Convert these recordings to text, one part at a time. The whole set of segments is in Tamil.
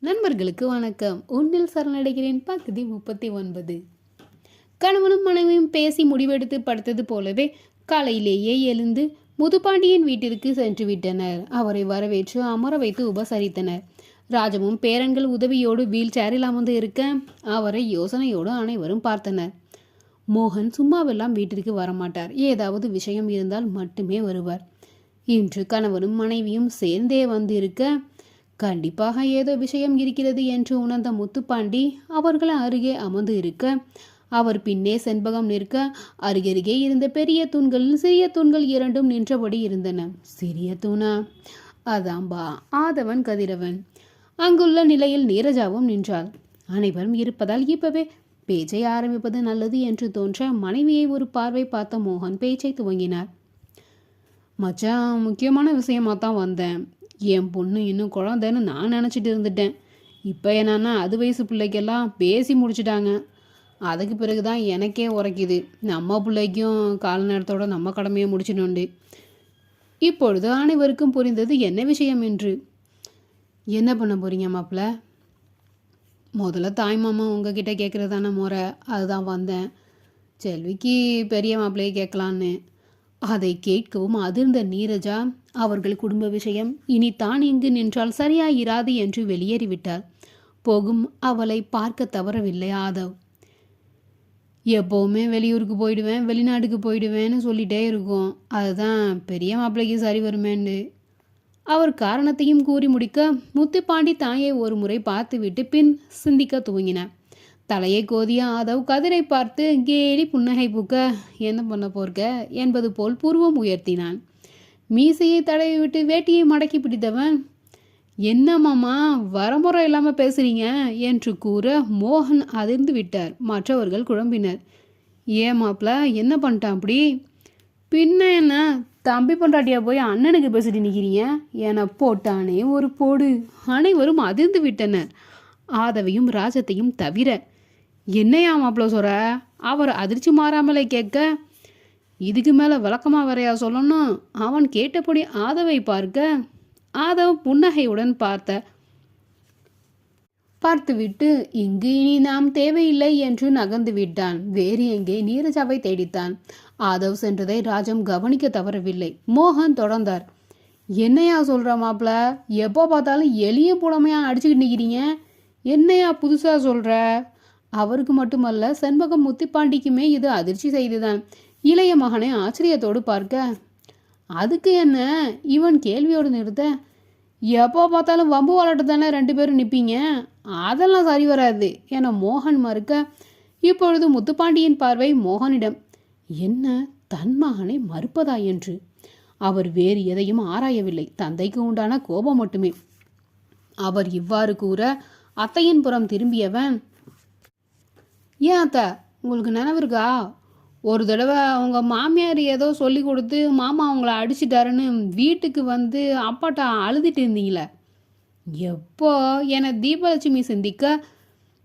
நண்பர்களுக்கு வணக்கம். உன்னில் சரணடைகிறேன். பகுதி முப்பத்தி ஒன்பது. கணவனும் மனைவியும் பேசி முடிவெடுத்து படுத்தது போலவே காலையிலேயே எழுந்து முதுபாண்டியன் வீட்டிற்கு சென்று விட்டனர். அவரை வரவேற்று அமர வைத்து உபசரித்தனர். ராஜமும் பேரன்கள் உதவியோடு வீல் சேரில் அமர்ந்து இருக்க அவரை யோசனையோடு அனைவரும் பார்த்தனர். மோகன் சும்மாவெல்லாம் வீட்டிற்கு வரமாட்டார். ஏதாவது விஷயம் இருந்தால் மட்டுமே வருவார். இன்று கணவனும் மனைவியும் சேர்ந்தே வந்திருக்க கண்டிப்பாக ஏதோ விஷயம் இருக்கிறது என்று உணர்ந்த முத்துப்பாண்டி அவர்கள் அருகே அமர்ந்து இருக்க அவர் பின்னே செண்பகம் நிற்க அருகருகே இருந்த பெரிய தூண்களில் சிறிய தூண்கள் இரண்டும் நின்றபடி இருந்தன. சிறிய தூணா? அதாம்பா ஆதவன் கதிரவன். அங்குள்ள நிலையில் நீரஜாவும் நின்றாள். அனைவரும் இருப்பதால் இப்பவே பேச்சை ஆரம்பிப்பது நல்லது என்று தோன்ற மனைவியை ஒரு பார்வை பார்த்த மோகன் பேச்சை துவங்கினார். மச்சான் முக்கியமான விஷயமா தான் வந்தேன். என் பொண்ணு இன்னும் குழந்தைன்னு நான் நினச்சிட்டு இருந்துட்டேன். இப்போ என்னன்னா அது வயசு பிள்ளைக்கெல்லாம் பேசி முடிச்சிட்டாங்க. அதுக்கு பிறகு தான் எனக்கே உரைக்குது. நம்ம பிள்ளைக்கும் கால நேரத்தோட நம்ம கடமையை முடிச்சிடணுண்டு இப்பொழுது அனைவருக்கும் புரிந்தது என்ன விஷயம் என்று. என்ன பண்ண போறீங்க மாப்பிள்ள? முதல்ல தாய் மாமா உங்ககிட்ட கேட்குறது தானே முறை. அதுதான் வந்தேன். செல்விக்கு பெரிய மாப்பிள்ளையை கேட்கலான்னு. அதை கேட்கவும் அதிர்ந்த நீரஜா அவர்கள் குடும்ப விஷயம் இனி தான் இங்கு நின்றால் சரியாயிராது என்று வெளியேறிவிட்டார். போகும் அவளை பார்க்க தவறவில்லை ஆதவ். எப்போவுமே வெளியூருக்கு போயிடுவேன் வெளிநாட்டுக்கு போயிடுவேன்னு சொல்லிட்டே இருக்கும். அதுதான் பெரிய மாப்பிள்ளைக்கு சரி வருமேன்னு. அவர் காரணத்தையும் கூறி முடிக்க முத்துப்பாண்டி தாயை ஒரு முறை பார்த்துவிட்டு பின் சிந்திக்க துவங்கினார். தலையை கோதிய ஆதவ் கதிரை பார்த்து கேலி புன்னகை பூக்க என்ன பண்ண போர்க்க? என்பது போல் புருவம் உயர்த்தினான். மீசையை தடவி விட்டு வேட்டியை மடக்கி பிடித்தவன் என்ன மாமா வரமுறை இல்லாமல் பேசுறீங்க? என்று கூற மோகன் அதிர்ந்து விட்டார். மற்றவர்கள் குழம்பினர். ஏன் மாப்பிள என்ன பண்ணிட்டான் அப்படி? பின்ன என்ன? தம்பி பொண்டாட்டியா போய் அண்ணனுக்கு பேசிட்டு நிற்கிறீங்க என போட்டானே ஒரு போடு. அனைவரும் அதிர்ந்து விட்டனர். ஆதவையும் ராஜத்தையும் தவிர என்னையா மாப்பிள்ள சொல்ற? அவர் அதிர்ச்சி மாறாமலே கேட்க இதுக்கு மேலே விளக்கமாக வரையா சொல்லணும்? அவன் கேட்டபடி ஆதவை பார்க்க ஆதவ் புன்னகையுடன் பார்த்த. பார்த்துவிட்டு இங்கு இனி நாம் தேவையில்லை என்று நகர்ந்து விட்டான். வேறு எங்கே நீரஜாவை தேடித்தான். ஆதவ் சென்றதை ராஜம் கவனிக்க தவறவில்லை. மோகன் தொடர்ந்தார் என்னையா சொல்கிற மாப்பிள எப்போ பார்த்தாலும் எளிய புலமையாக அடிச்சுக்கிட்டு நிற்கிறீங்க என்னையா புதுசாக சொல்கிற அவருக்கு மட்டுமல்ல செண்பகம் முத்திப்பாண்டிக்குமே இது அதிர்ச்சி செய்துதான். இளைய மகனை ஆச்சரியத்தோடு பார்க்க அதுக்கு என்ன? இவன் கேள்வியோடு நிறுத்த எப்போ பார்த்தாலும் வம்பு வளர்ட்டு தானே ரெண்டு பேரும் நிற்பீங்க அதெல்லாம் சரி வராது என மோகன் மறுக்க இப்பொழுது முத்துப்பாண்டியின் பார்வை மோகனிடம் என்ன? தன் மகனை மறுப்பதா என்று? அவர் வேறு எதையும் ஆராயவில்லை. தந்தைக்கு உண்டான கோபம் மட்டுமே. அவர் இவ்வாறு கூற அத்தையின் புறம் திரும்பியவன் ஏன் அத்தை? உங்களுக்கு நினைவு இருக்கா? ஒரு தடவை அவங்க மாமியார் ஏதோ சொல்லி கொடுத்து மாமா அவங்கள அடிச்சிட்டாருன்னு வீட்டுக்கு வந்து அப்பாட்ட அழுதுட்டு இருந்தீங்களே? எப்போ என தீபலட்சுமி சிந்திக்க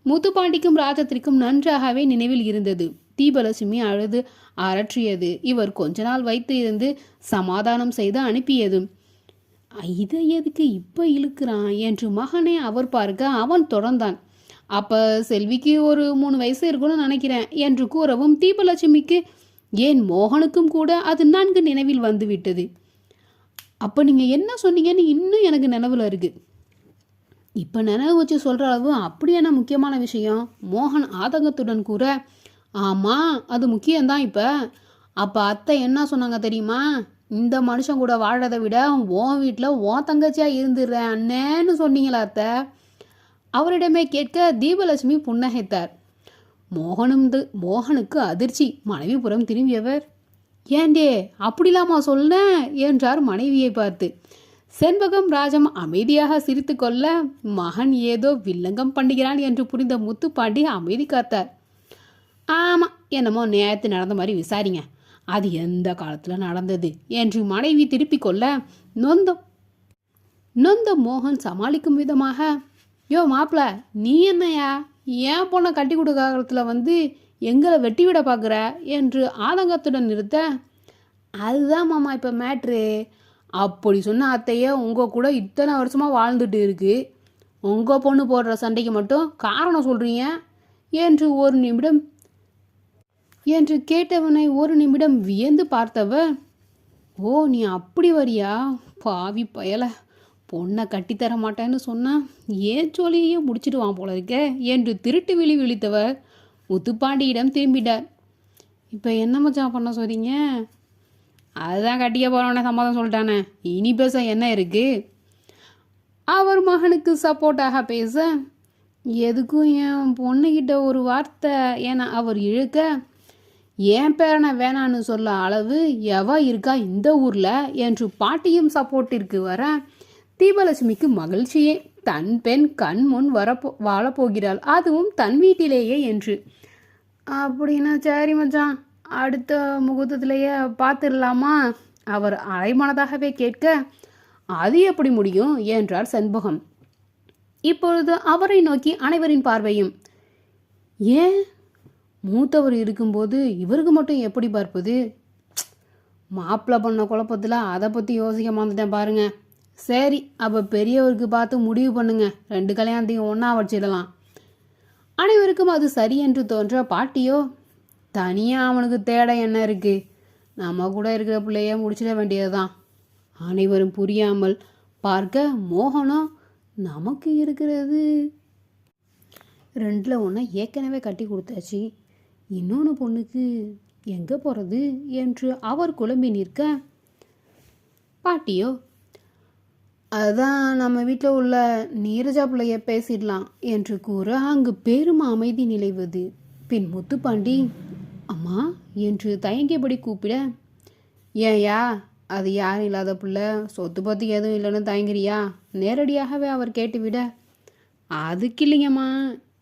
முத்துப்பாண்டிக்கும் ராஜத்திற்கும் நன்றாகவே நினைவில் இருந்தது. தீபலட்சுமி அழுது அரற்றியது. இவர் கொஞ்ச நாள் வைத்து இருந்து சமாதானம் செய்து அனுப்பியது. இதை எதுக்கு இப்போ இழுக்கிறான்? என்று மகனை அவர் பார்க்க அவன் தொடர்ந்தான். அப்போ செல்விக்கு ஒரு மூணு வயசு இருக்கும்னு நினைக்கிறேன் என்று கூறவும் தீபலட்சுமிக்கு ஏன் மோகனுக்கும் கூட அது நன்கு நினைவில் வந்து விட்டது நீங்கள் என்ன சொன்னீங்கன்னு இன்னும் எனக்கு நினைவில் இருக்குது இப்போ நினைவு வச்சு சொல்கிற அளவு அப்படியான முக்கியமான விஷயம்? மோகன் ஆதங்கத்துடன் கூற ஆமாம் அது முக்கியம்தான் இப்போ. அப்போ அத்தை என்ன சொன்னாங்க தெரியுமா? இந்த மனுஷன் கூட வாழறதை விட உன் வீட்டில் உன் தங்கச்சியாக இருந்துடுறேன் அண்ணேன்னு சொன்னீங்களா அத்தை? அவரிடமே கேட்க தீபலட்சுமி புன்னகைத்தார். மோகனும் மோகனுக்கு அதிர்ச்சி. மனைவி புறம் திரும்பியவர் ஏண்டே அப்படிலாமா சொல்ல என்றார் மனைவியை பார்த்து. செண்பகம் ராஜம் அமைதியாக சிரித்து கொள்ள மகன் ஏதோ வில்லங்கம் பண்ணுகிறான் என்று புரிந்த முத்துப்பாண்டி அமைதி காத்தார். ஆமாம் என்னமோ நேரத்து நடந்த மாதிரி விசாரிங்க. அது எந்த காலத்தில் நடந்தது? என்று மனைவி திருப்பிக் கொள்ள நொந்தம் நொந்த மோகன் சமாளிக்கும் விதமாக யோ மாப்பிள நீ என்னையா? ஏன் பொண்ணை கட்டி கொடுக்காலத்தில் வந்து எங்களை வெட்டி விட பார்க்குற என்று ஆதங்கத்துடன் நிறுத்த அதுதான் மாமா இப்போ மேட்ரு. அப்படி சொன்ன அத்தையே உங்கள் கூட இத்தனை வருஷமாக வாழ்ந்துட்டு இருக்கு. உங்கள் பொண்ணு போடுற சண்டைக்கு மட்டும் காரணம் சொல்கிறீங்க என்று ஒரு நிமிடம் என்று கேட்டவனை ஒரு நிமிடம் வியந்து பார்த்தவ ஓ நீ அப்படி வரியா? பாவி பயல. பொண்ணை கட்டித்தர மாட்டேன்னு சொன்னால் ஏன் சொல்லியே முடிச்சிடுவான் போல இருக்க? என்று திருட்டு விழி விழித்தவர் முத்துப்பாண்டியிடம் திரும்பிட்டார். இப்போ என்ன மச்சான் பண்ண சொல்கிறீங்க அதுதான் கட்டிக்க போகிறவனே சம்மதம் சொல்லிட்டானே. இனி பேச என்ன இருக்குது அவர் மகனுக்கு சப்போர்ட்டாக பேச. எதுக்கும் என் பொண்ணுக்கிட்ட ஒரு வார்த்தை என அவர் இழுக்க என் பேரனை வேணான்னு சொல்ல அளவு எவ இருக்கா இந்த ஊரில்? என்று பாட்டியும் சப்போர்ட்டிற்கு வர தீபலட்சுமிக்கு மகிழ்ச்சியே. தன் பெண் கண் முன் வரப்போ வாழப்போகிறாள். அதுவும் தன் வீட்டிலேயே என்று. அப்படின்னா சரி மச்சான். அடுத்த முகூர்த்தத்திலேயே பார்த்துடலாமா? அவர் அரைமனதாகவே கேட்க அது எப்படி முடியும்? என்றார் செண்பகம் இப்பொழுது அவரை நோக்கி அனைவரின் பார்வையும் ஏன்? மூத்தவர் இருக்கும்போது இவருக்கு மட்டும் எப்படி பார்ப்பது? மாப்பிள்ளை பண்ண குழப்பத்தில் அதை பற்றி யோசிக்க மறந்துட்டேன் பாருங்கள் சரி அப்போ பெரியவருக்கு பார்த்து முடிவு பண்ணுங்க. ரெண்டு கல்யாணத்தையும் ஒன்றா வச்சிடலாம். அனைவருக்கும் அது சரி என்று தோன்ற பாட்டியோ தனியாக அவனுக்கு தேட என்ன இருக்குது நம்ம கூட இருக்கிற பிள்ளைய முடிச்சிட வேண்டியதுதான். அனைவரும் புரியாமல் பார்க்க மோகனம் நமக்கு இருக்கிறது. ரெண்டில் ஒன்று ஏற்கனவே கட்டி கொடுத்தாச்சு. இன்னொன்று பொண்ணுக்கு எங்கே போகிறது என்று அவர் குழம்பி நிற்க பாட்டியோ அதான் நம்ம வீட்டில் உள்ள நீரஜா பிள்ளைய பேசிடலாம் என்று கூற அங்கு பெரும் அமைதி நிலைவது. பின் முத்துப்பாண்டி அம்மா என்று தயங்கியபடி கூப்பிட ஏயா அது யாரும் இல்லாத பிள்ளை? சொத்து பற்றி எதுவும் இல்லைன்னு தயங்குறியா? நேரடியாகவே அவர் கேட்டுவிட. அதுக்கு இல்லைங்கம்மா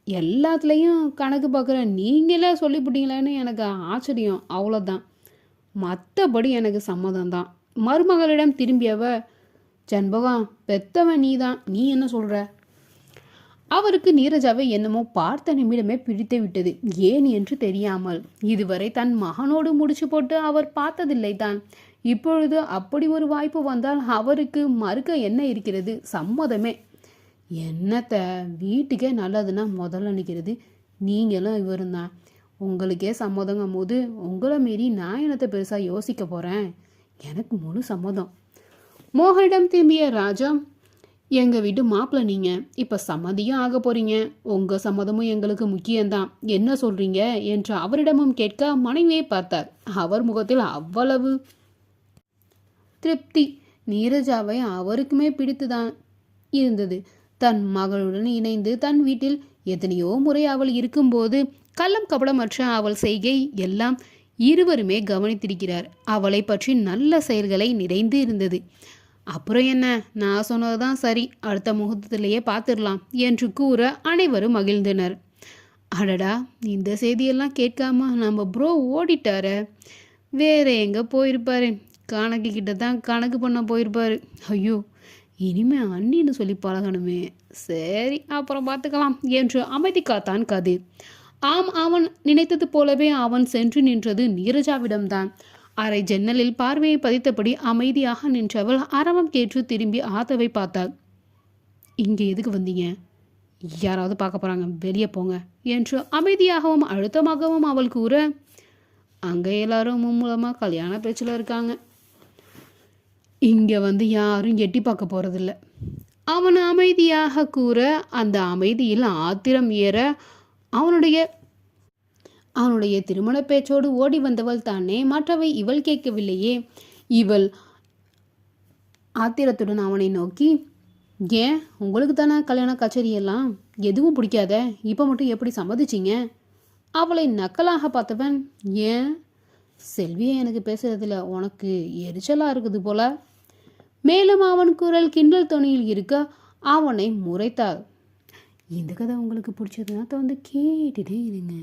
எல்லாத்துலேயும் கணக்கு பார்க்குற நீங்களே சொல்லிவிட்டீங்களேன்னு எனக்கு ஆச்சரியம். அவ்வளோதான் மற்றபடி எனக்கு சம்மதம் தான் மருமகளிடம் திரும்பியவ செண்பகம் பெத்தவன் நீ தான் நீ என்ன சொல்கிற அவருக்கு நீரஜாவை என்னமோ பார்த்த நிமிடமே பிடித்து விட்டது. ஏன் என்று தெரியாமல். இதுவரை தன் மகனோடு முடிச்சு போட்டு அவர் பார்த்ததில்லை தான். இப்பொழுது அப்படி ஒரு வாய்ப்பு வந்தால் அவருக்கு மறுக்க என்ன இருக்கிறது? சம்மதமே. என்னத்த? வீட்டுக்கே நல்லதுன்னா முதல்ல நிற்கிறது நீங்களும் இவரும் தான். உங்களுக்கே சம்மதங்கும் போது உங்களை மீறி நான் என்னத்தை பெருசாக யோசிக்க போகிறேன் எனக்கு முழு சம்மதம். மோகனிடம் திரும்பிய ராஜா எங்கள் வீட்டு மாப்பிள்ள நீங்கள் இப்போ சம்மதியும் ஆக போகிறீங்க உங்கள் சம்மதமும் எங்களுக்கு முக்கியம்தான். என்ன சொல்கிறீங்க என்று அவரிடமும் கேட்க மனைவியை பார்த்தார். அவர் முகத்தில் அவ்வளவு திருப்தி. நீரஜாவை அவருக்குமே பிடித்துதான் இருந்தது. தன் மகளுடன் இணைந்து தன் வீட்டில் எத்தனையோ முறை அவள் இருக்கும்போது கள்ளம் கபடமற்ற அவள் செய்கை எல்லாம் இருவருமே கவனித்திருக்கிறார். அவளை பற்றி நல்ல செயல்களை நிறைந்து இருந்தது. அப்புறம் என்ன? நான் சொன்னதுதான் சரி. அடுத்த முகூர்த்தத்திலேயே பார்த்துடலாம் என்று கூற அனைவரும் மகிழ்ந்தனர். அடடா இந்த செய்தியெல்லாம் கேட்காம நம்ம ப்ரோ ஓடிட்டார. வேற எங்கே போயிருப்பாரு? கணக்கு கிட்ட தான் கணக்கு பண்ண போயிருப்பாரு. ஐயோ இனிமே அண்ணின்னு சொல்லி பழகணுமே. சரி அப்புறம் பார்த்துக்கலாம் என்று அமைதி காத்தான் கதிர். ஆம் அவன் நினைத்தது போலவே அவன் சென்று நின்றது நீரஜாவிடம்தான். அரை ஜன்னலில் பார்வையை பதித்தபடி அமைதியாக நின்றவள் அரவம் கேட்டு திரும்பி ஆத்தவை பார்த்தாள். இங்கே எதுக்கு வந்தீங்க? யாராவது பார்க்க போகிறாங்க வெளியே போங்க என்று அமைதியாகவும் அழுத்தமாகவும் அவள் கூற அங்கே எல்லாரும் மும்மூலமாக கல்யாண பேச்சில் இருக்காங்க. இங்கே வந்து யாரும் எட்டி பார்க்க போகிறதில்ல அவன் அமைதியாக கூற அந்த அமைதியில் ஆத்திரம் ஏற அவனுடைய அவனுடைய திருமண பேச்சோடு ஓடி வந்தவள் தானே மற்றவை இவள் கேட்கவில்லையே. இவள் ஆத்திரத்துடன் அவனை நோக்கி ஏன் உங்களுக்கு தானே கல்யாண கச்சேரியெல்லாம்? எதுவும் பிடிக்காத? இப்போ மட்டும் எப்படி சம்மதிச்சிங்க? அவளை நக்கலாக பார்த்தவன் ஏன்? செல்வியை எனக்கு பேசுறதுல உனக்கு எரிச்சலாக இருக்குது போல. மேலும் அவன் குரல் கிண்டல் துணியில் இருக்க அவனை முறைத்தாள். இந்த கதை உங்களுக்கு பிடிச்சதுன்னா வந்து கேட்டுட்டே இருங்க.